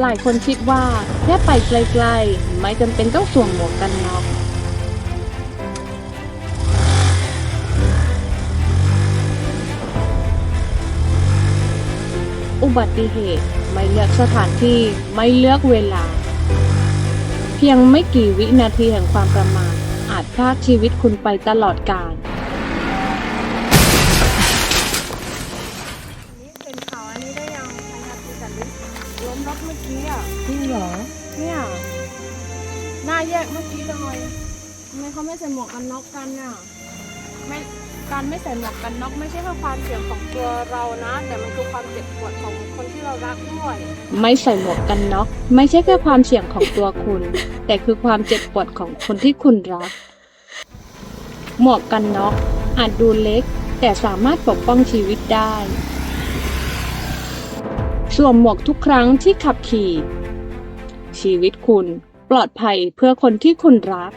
หลายคนคิดว่าแค่ไปไกลๆ ไม่จำเป็นต้องสวมหมวกกันน็อกอุบัติเหตุไม่เลือกสถานที่ไม่เลือกเวลา เพียงไม่กี่วินาทีแห่งความประมาทอาจพรากชีวิตคุณไปตลอดกาล นี่เป็นข่าวอันนี้ได้ยังพันธกิจสัน ลิล้มรถเมื่อกี้อะจริงเหรอ เนี่ย หน้าแยกเมื่อกี้เลยทำไมเขาไม่ใส่หมวกกันน็อกกันอะไม่การไม่ใส่หมวกกันน็อกไม่ใช่แค่ความเสี่ยงของตัวเรานะ แต่มันคือความเจ็บปวดของคนที่เรารักด้วย ไม่ใส่หมวกกันน็อกไม่ใช่แค่ความเสี่ยงของตัวคุณ แต่คือความเจ็บปวดของคนที่คุณรัก หมวกกันน็อกอาจดูเล็ก แต่สามารถปกป้องชีวิตได้ สวมหมวกทุกครั้งที่ขับขี่ ชีวิตคุณปลอดภัยเพื่อคนที่คุณรัก